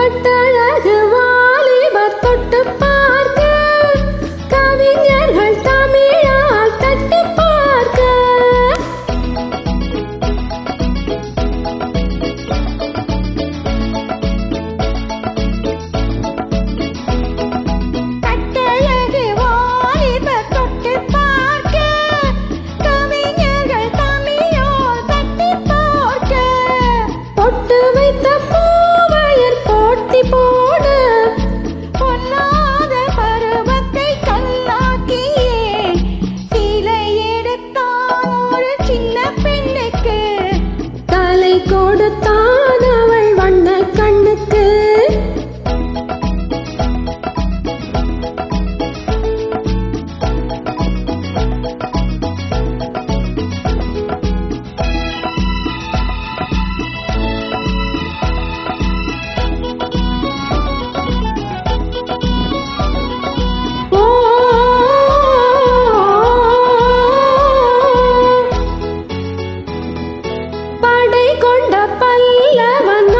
பட்டழகு வாலிபர் தொட்டு பார்த்த bye. సిరికొండ పల్లవన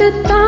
கொடுத்தான்